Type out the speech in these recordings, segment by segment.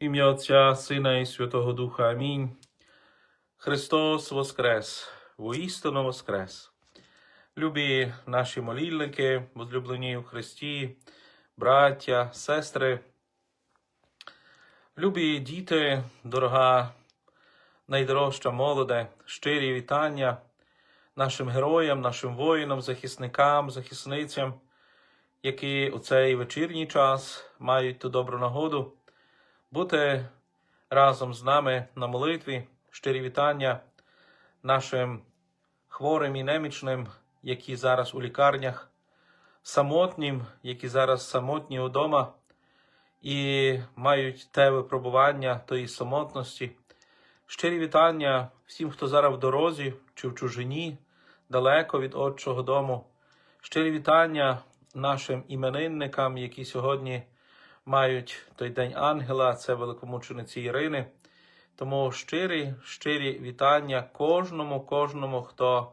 Ім'я Отця, Сина і Святого Духа. Амінь. Христос Воскрес, воістину Воскрес. Любі наші молільники, возлюблені у Христі, браття, сестри, любі діти, дорога, найдорожча молоде, щирі вітання нашим героям, нашим воїнам, захисникам, захисницям, які у цей вечірній час мають ту добру нагоду бути разом з нами на молитві, щирі вітання нашим хворим і немічним, які зараз у лікарнях, самотнім, які зараз самотні удома і мають те випробування тої самотності. Щирі вітання всім, хто зараз в дорозі чи в чужині, далеко від Отчого дому. Щирі вітання нашим іменинникам, які сьогодні мають той день ангела, це великомучениці Ірини. Тому щирі, щирі вітання кожному, кожному, хто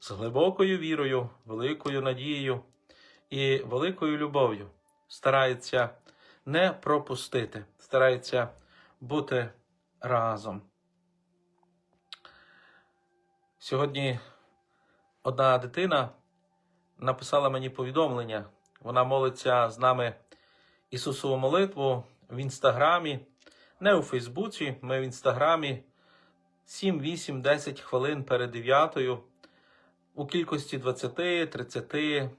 з глибокою вірою, великою надією і великою любов'ю старається не пропустити, старається бути разом. Сьогодні одна дитина написала мені повідомлення. Вона молиться з нами Ісусову молитву в інстаграмі, не у Фейсбуці, ми в інстаграмі 7, 8, 10 хвилин перед 9 у кількості 20-30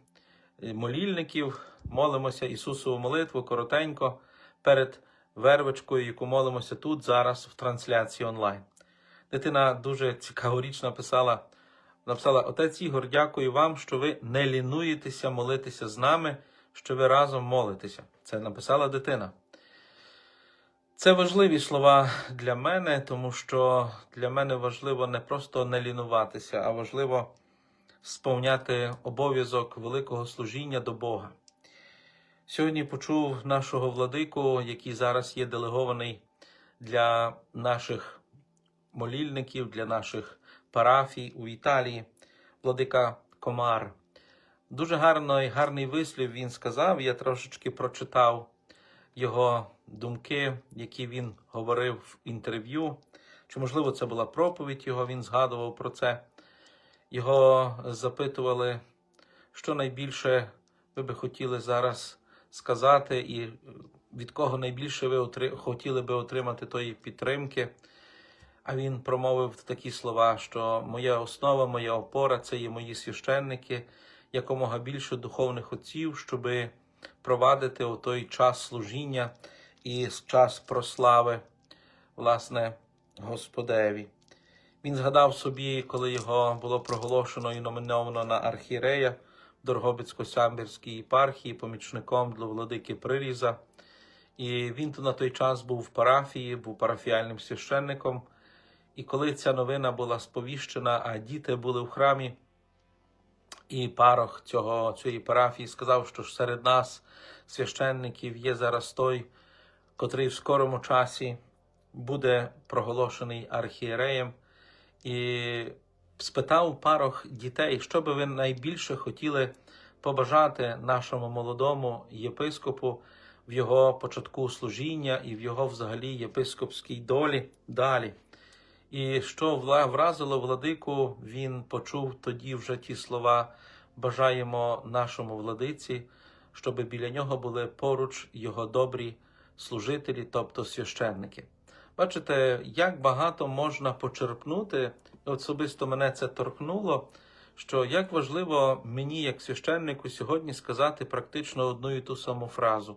молільників молимося Ісусову молитву коротенько перед вервичкою, яку молимося тут зараз в трансляції онлайн. Дитина дуже цікаворіч написала, написала: Отець Ігор, дякую вам, що ви не лінуєтеся молитися з нами, що ви разом молитеся. Це написала дитина. Це важливі слова для мене, тому що для мене важливо не просто не лінуватися, а важливо сповняти обов'язок великого служіння до Бога. Сьогодні почув нашого владику, який зараз є делегований для наших молільників, для наших парафій у Італії, владика Комар. Дуже гарний, гарний вислів він сказав. Я трошечки прочитав його думки, які він говорив в інтерв'ю. Чи, можливо, це була проповідь його, він згадував про це. Його запитували, що найбільше ви би хотіли зараз сказати, і від кого найбільше ви хотіли би отримати тої підтримки. А він промовив такі слова, що моя основа, моя опора це є мої священники, якомога більше духовних отців, щоб провадити у той час служіння і час прослави, власне, Господеві. Він згадав собі, коли його було проголошено і номіновано на архієрея в Дорогобицько-Самбірській єпархії, помічником для владики Приріза. І він на той час був в парафії, був парафіальним священником. І коли ця новина була сповіщена, а діти були в храмі, і парох цього, цієї парафії сказав, що серед нас, священників, є зараз той, котрий в скорому часі буде проголошений архієреєм, і спитав парох дітей, що би ви найбільше хотіли побажати нашому молодому єпископу в його початку служіння і в його взагалі єпископській долі далі. І що вразило владику, він почув тоді вже ті слова. Бажаємо нашому владиці, щоб біля нього були поруч його добрі служителі, тобто священники. Бачите, як багато можна почерпнути, особисто мене це торкнуло. Що як важливо мені, як священнику, сьогодні сказати практично одну і ту саму фразу.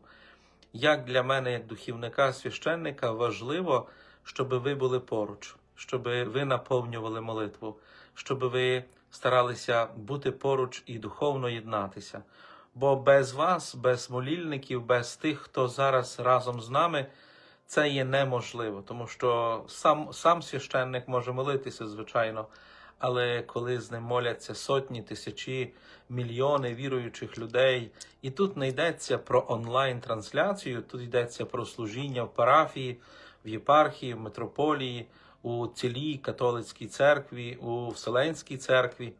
Як для мене, як духівника, священника, важливо, щоб ви були поруч щоб ви наповнювали молитву, щоб ви старалися бути поруч і духовно єднатися. Бо без вас, без молільників, без тих, хто зараз разом з нами, це є неможливо, тому що сам, сам священник може молитися, звичайно. Але коли з ним моляться сотні, тисячі, мільйони віруючих людей, і тут не йдеться про онлайн-трансляцію, тут йдеться про служіння в парафії, в єпархії, в митрополії, у цілій католицькій церкві, у Вселенській церкві,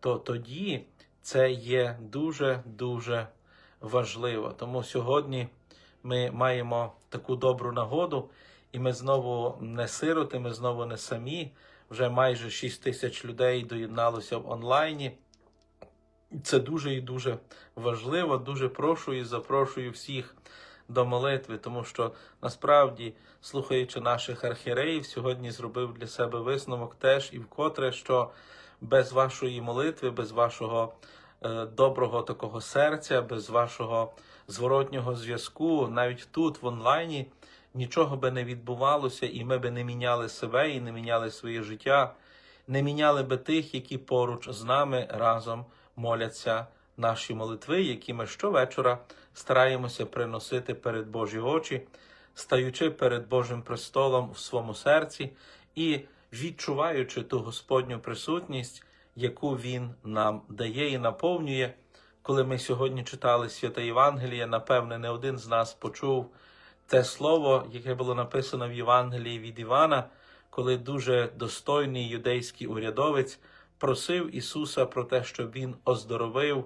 то тоді це є дуже-дуже важливо. Тому сьогодні ми маємо таку добру нагоду, і ми знову не сироти, ми знову не самі. Вже майже 6 тисяч людей доєдналося в онлайні. Це дуже і дуже важливо. Дуже прошу і запрошую всіх до молитви, тому що насправді, слухаючи наших архіреїв, сьогодні зробив для себе висновок теж і вкотре, що без вашої молитви, без вашого е, доброго такого серця, без вашого зворотнього зв'язку, навіть тут в онлайні нічого би не відбувалося, і ми би не міняли себе і не міняли своє життя, не міняли би тих, які поруч з нами разом моляться наші молитви, які ми щовечора стараємося приносити перед Божі очі, стаючи перед Божим престолом в своєму серці і відчуваючи ту Господню присутність, яку Він нам дає і наповнює. Коли ми сьогодні читали святе Євангеліє, напевне, не один з нас почув те слово, яке було написано в Євангелії від Івана, коли дуже достойний юдейський урядовець просив Ісуса про те, щоб Він оздоровив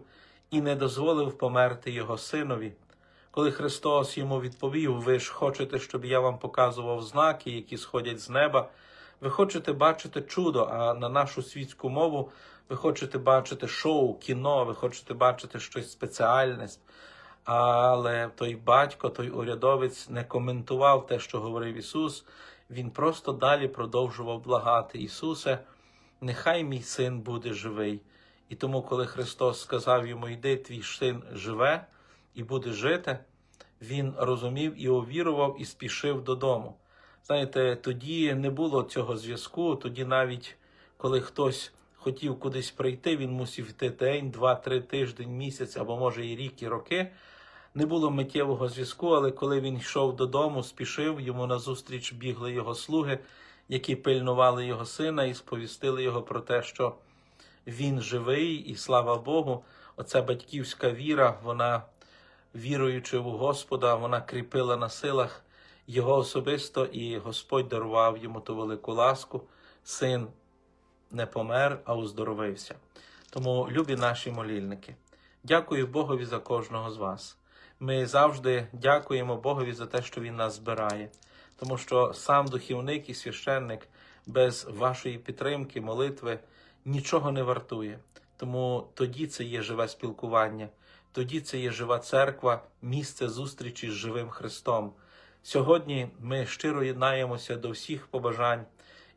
і не дозволив померти Його синові. Коли Христос йому відповів: Ви ж хочете, щоб я вам показував знаки, які сходять з неба, ви хочете бачити чудо, а на нашу світську мову ви хочете бачити шоу, кіно, ви хочете бачити щось спеціальне. Але той батько, той урядовець не коментував те, що говорив Ісус. Він просто далі продовжував благати Ісусе, нехай мій син буде живий. І тому, коли Христос сказав йому, йди, твій син живе і буде жити, він розумів і увірував, і спішив додому. Знаєте, тоді не було цього зв'язку, тоді навіть коли хтось хотів кудись прийти, він мусив йти день, два, три тиждень, місяць або може і рік, і роки. Не було миттєвого зв'язку, але коли він йшов додому, спішив, йому назустріч бігли його слуги, які пильнували його сина і сповістили його про те, що він живий, і слава Богу, оця батьківська віра, вона, віруючи в Господа, вона кріпила на силах його особисто, і Господь дарував йому ту велику ласку. Син не помер, а оздоровився. Тому, любі наші молільники, дякую Богові за кожного з вас. Ми завжди дякуємо Богові за те, що Він нас збирає, тому що сам духівник і священник без вашої підтримки, молитви нічого не вартує. Тому тоді це є живе спілкування, тоді це є жива церква, місце зустрічі з живим Христом. Сьогодні ми щиро єднаємося до всіх побажань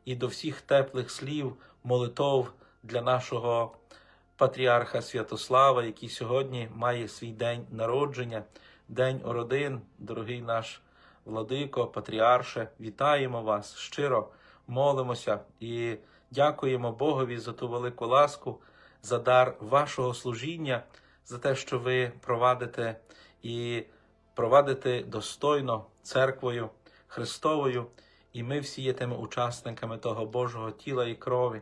і до всіх теплих слів, молитов для нашого патріарха Святослава, який сьогодні має свій день народження, День родин, дорогий наш владико, патріарше. Вітаємо вас щиро, молимося і дякуємо Богові за ту велику ласку, за дар вашого служіння, за те, що ви провадите і провадите достойно церквою Христовою, і ми всі є тими учасниками того Божого тіла і крові.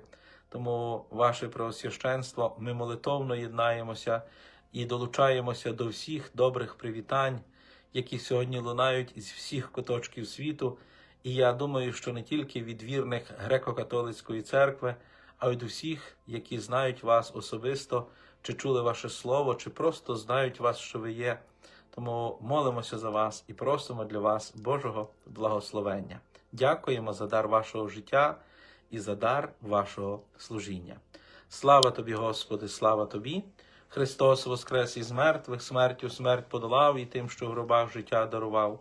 Тому, ваше Преосвященство, ми молитовно єднаємося і долучаємося до всіх добрих привітань, які сьогодні лунають із всіх куточків світу. І я думаю, що не тільки від вірних греко-католицької церкви, а й від усіх, які знають вас особисто, чи чули ваше слово, чи просто знають вас, що ви є. Тому молимося за вас і просимо для вас Божого благословення. Дякуємо за дар вашого життя і за дар вашого служіння. Слава тобі, Господи, слава тобі! Христос воскрес із мертвих, смертю смерть подолав і тим, що в гробах життя дарував.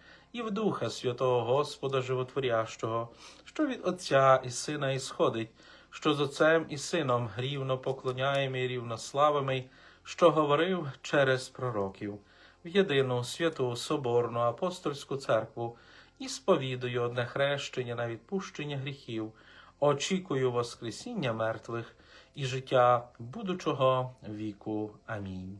і в Духа Святого Господа Животворящого, що від Отця і Сина ісходить, що з Отцем і Сином рівно поклоняємо і рівно славимо, що говорив через пророків, в єдину святу Соборну апостольську церкву і сповідую одне хрещення на відпущення гріхів, очікую Воскресіння мертвих і життя будучого віку. Амінь.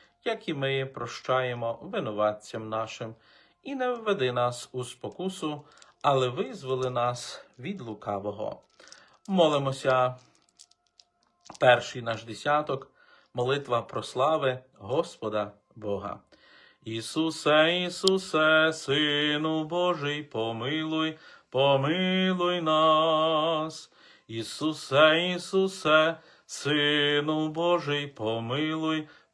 як і ми прощаємо винуватцям нашим, і не введи нас у спокусу, але визволи нас від лукавого. Молимося, перший наш десяток, молитва про слави Господа Бога. Ісусе, Ісусе, Сину Божий, помилуй, помилуй нас. Ісусе, Ісусе, Сину Божий, помилуй,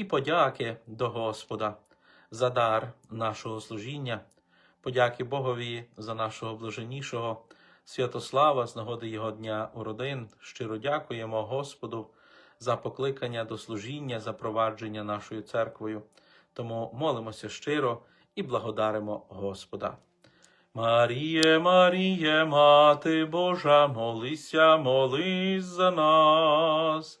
і подяки до Господа за дар нашого служіння, подяки Богові за нашого блаженнішого Святослава з нагоди Його дня у родин. Щиро дякуємо Господу за покликання до служіння, за провадження нашою церквою. Тому молимося щиро і благодаримо Господа. Маріє, Маріє, Мати Божа, молися, молись за нас.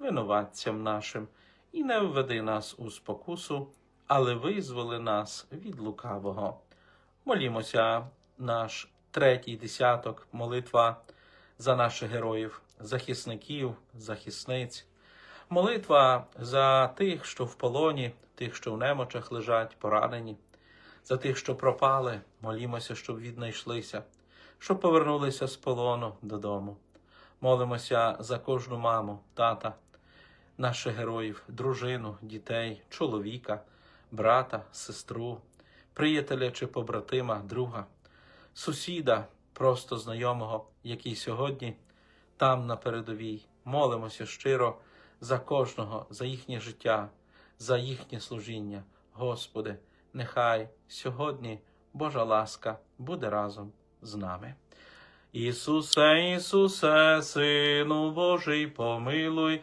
винуватцям нашим, і не введи нас у спокусу, але визволи нас від лукавого. Молімося, наш третій десяток, молитва за наших героїв, захисників, захисниць, молитва за тих, що в полоні, тих, що в немочах лежать, поранені, за тих, що пропали, молімося, щоб віднайшлися, щоб повернулися з полону додому. Молимося за кожну маму, тата, наших героїв, дружину, дітей, чоловіка, брата, сестру, приятеля чи побратима, друга, сусіда, просто знайомого, який сьогодні там на передовій. Молимося щиро за кожного, за їхнє життя, за їхнє служіння. Господи, нехай сьогодні Божа ласка буде разом з нами. Ісусе, Ісусе, Сину Божий, помилуй,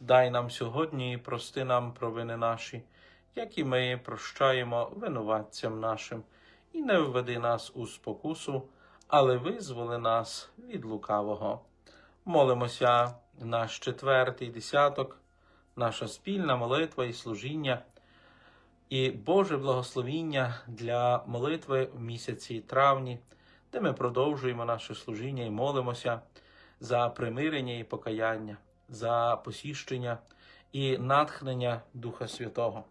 дай нам сьогодні і прости нам провини наші, як і ми прощаємо винуватцям нашим, і не введи нас у спокусу, але визволи нас від лукавого. Молимося наш четвертий десяток, наша спільна молитва і служіння, і Боже благословіння для молитви в місяці травні, де ми продовжуємо наше служіння і молимося за примирення і покаяння, за посіщення і натхнення Духа Святого,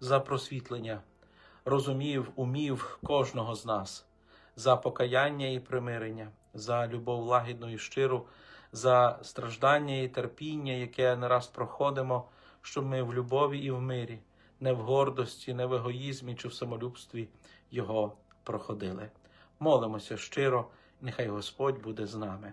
за просвітлення розумів, умів кожного з нас, за покаяння і примирення, за любов лагідну і щиру, за страждання і терпіння, яке не раз проходимо, щоб ми в любові і в мирі, не в гордості, не в егоїзмі чи в самолюбстві його проходили. Молимося щиро, нехай Господь буде з нами.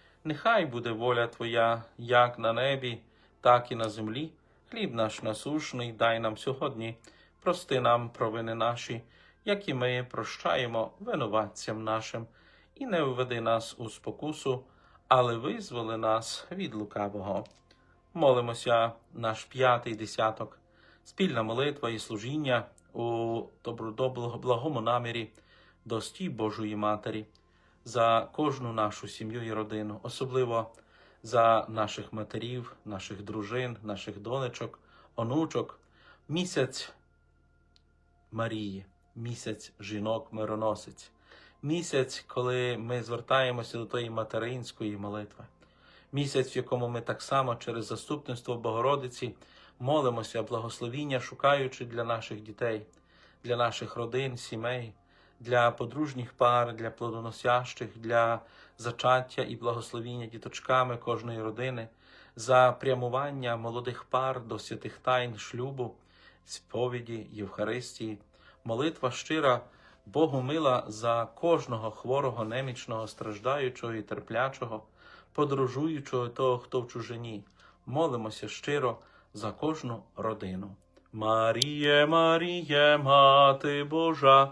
нехай буде воля Твоя, як на небі, так і на землі. Хліб наш насушний, дай нам сьогодні, прости нам провини наші, як і ми прощаємо винуватцям нашим, і не введи нас у спокусу, але визволи нас від лукавого. Молимося наш п'ятий десяток, спільна молитва і служіння у добродоблагому намірі до стій Божої Матері, за кожну нашу сім'ю і родину, особливо за наших матерів, наших дружин, наших донечок, онучок, місяць Марії, місяць жінок мироносець, місяць, коли ми звертаємося до тої материнської молитви, місяць, в якому ми так само через заступництво Богородиці молимося, благословіння, шукаючи для наших дітей, для наших родин, сімей, для подружніх пар, для плодоносящих, для зачаття і благословіння діточками кожної родини, за прямування молодих пар до святих тайн шлюбу, сповіді, Євхаристії, молитва щира, Богу мила за кожного хворого, немічного, страждаючого і терплячого, подорожуючого того, хто в чужині. Молимося щиро за кожну родину. Маріє, Маріє, Мати Божа,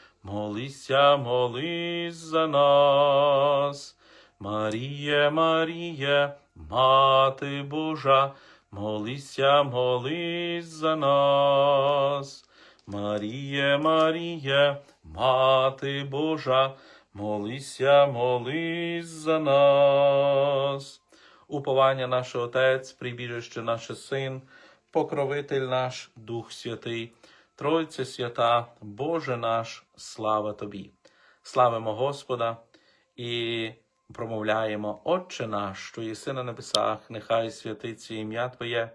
молися, молись за нас. Маріє, Маріє, Мати Божа, молися, молись за нас. Маріє, Маріє, Мати Божа, молися, молись за нас. Уповання наш Отець, прибіжище наше Син, покровитель наш, Дух Святий, Тройце свята, Боже наш, слава Тобі. Славимо Господа і промовляємо, Отче наш, що єси на небесах, нехай святиться ім'я Твоє,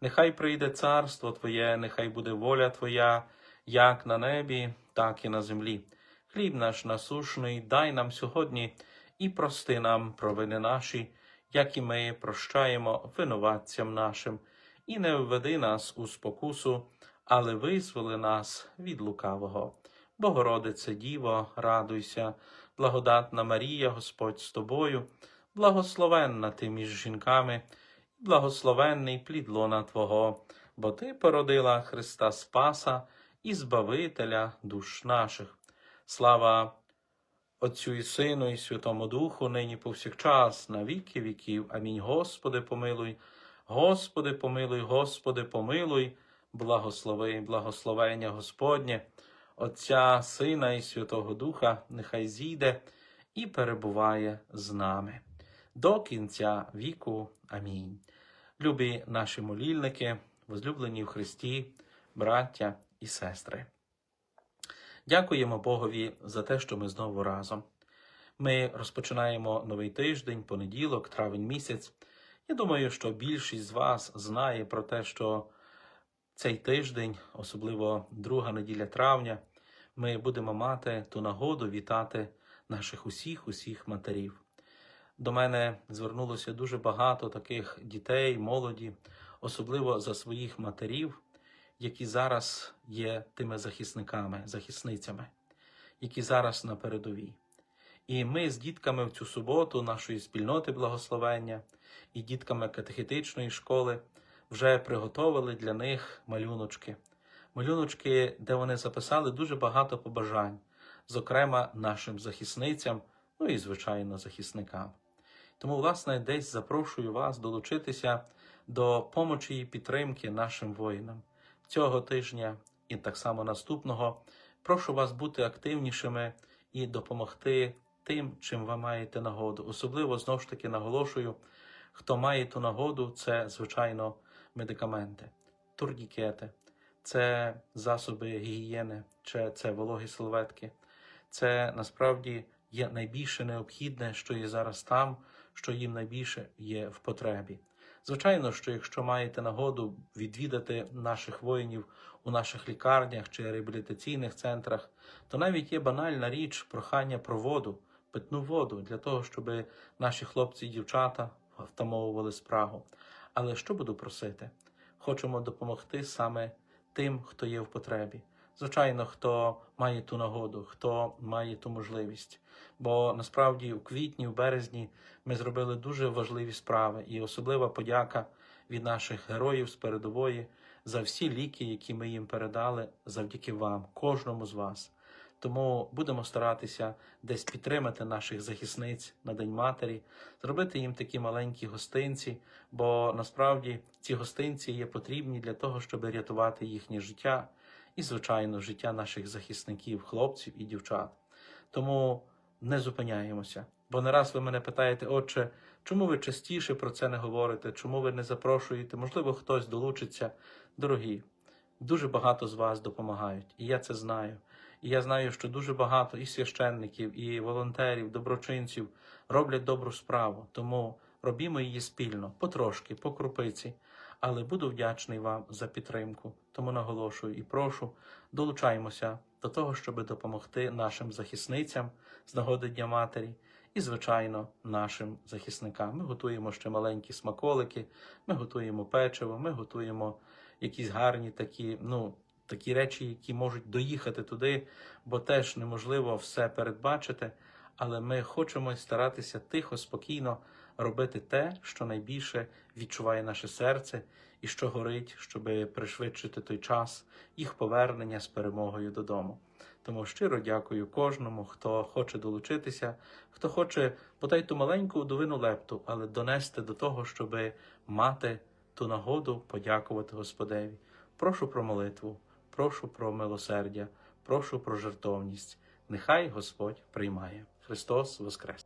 нехай прийде царство Твоє, нехай буде воля Твоя, як на небі, так і на землі. Хліб наш насушний, дай нам сьогодні і прости нам провини наші, як і ми прощаємо винуватцям нашим, і не введи нас у спокусу, але визволи нас від лукавого. Богородице Діво, радуйся, благодатна Марія, Господь з тобою, благословенна ти між жінками, благословенний плід лона Твого, бо Ти породила Христа Спаса і Збавителя душ наших. Слава Отцю і Сину, і Святому Духу, нині повсякчас, на віки віків. Амінь. Господи, помилуй, Господи, помилуй, Господи, помилуй, благослови, благословення Господнє, Отця, Сина і Святого Духа, нехай зійде і перебуває з нами. До кінця віку. Амінь. Любі наші молільники, возлюблені в Христі, браття і сестри. Дякуємо Богові за те, що ми знову разом. Ми розпочинаємо новий тиждень, понеділок, травень місяць. Я думаю, що більшість з вас знає про те, що цей тиждень, особливо друга неділя травня, ми будемо мати ту нагоду вітати наших усіх, усіх матерів. До мене звернулося дуже багато таких дітей, молоді, особливо за своїх матерів, які зараз є тими захисниками, захисницями, які зараз на передовій. І ми з дітками в цю суботу нашої спільноти благословення і дітками катехетичної школи вже приготовили для них малюночки. Малюночки, де вони записали дуже багато побажань, зокрема нашим захисницям, ну і, звичайно, захисникам. Тому, власне, десь запрошую вас долучитися до помочі і підтримки нашим воїнам цього тижня і так само наступного. Прошу вас бути активнішими і допомогти тим, чим ви маєте нагоду. Особливо знову ж таки наголошую, хто має ту нагоду, це звичайно медикаменти, турнікети, це засоби гігієни, чи це вологі серветки. Це насправді є найбільше необхідне, що є зараз там, що їм найбільше є в потребі. Звичайно, що якщо маєте нагоду відвідати наших воїнів у наших лікарнях чи реабілітаційних центрах, то навіть є банальна річ прохання про воду, питну воду для того, щоб наші хлопці і дівчата втамовували спрагу. Але що буду просити? Хочемо допомогти саме тим, хто є в потребі. Звичайно, хто має ту нагоду, хто має ту можливість. Бо насправді у квітні, в березні ми зробили дуже важливі справи, і особлива подяка від наших героїв з передової за всі ліки, які ми їм передали, завдяки вам, кожному з вас. Тому будемо старатися десь підтримати наших захисниць на День Матері, зробити їм такі маленькі гостинці, бо насправді ці гостинці є потрібні для того, щоб рятувати їхнє життя і, звичайно, життя наших захисників, хлопців і дівчат. Тому не зупиняємося. Бо не раз ви мене питаєте, отче, чому ви частіше про це не говорите? Чому ви не запрошуєте? Можливо, хтось долучиться. Дорогі, дуже багато з вас допомагають, і я це знаю. І я знаю, що дуже багато і священників, і волонтерів, доброчинців роблять добру справу. Тому робімо її спільно, потрошки, по крупиці. Але буду вдячний вам за підтримку. Тому наголошую і прошу, долучаймося до того, щоб допомогти нашим захисницям з нагоди Дня Матері і, звичайно, нашим захисникам. Ми готуємо ще маленькі смаколики, ми готуємо печиво, ми готуємо якісь гарні такі, ну, такі речі, які можуть доїхати туди, бо теж неможливо все передбачити. Але ми хочемо старатися тихо, спокійно робити те, що найбільше відчуває наше серце і що горить, щоб пришвидшити той час їх повернення з перемогою додому. Тому щиро дякую кожному, хто хоче долучитися, хто хоче подай ту маленьку удовину лепту, але донести до того, щоб мати ту нагоду подякувати Господеві. Прошу про молитву, прошу про милосердя, прошу про жертовність. Нехай Господь приймає. Христос Воскрес!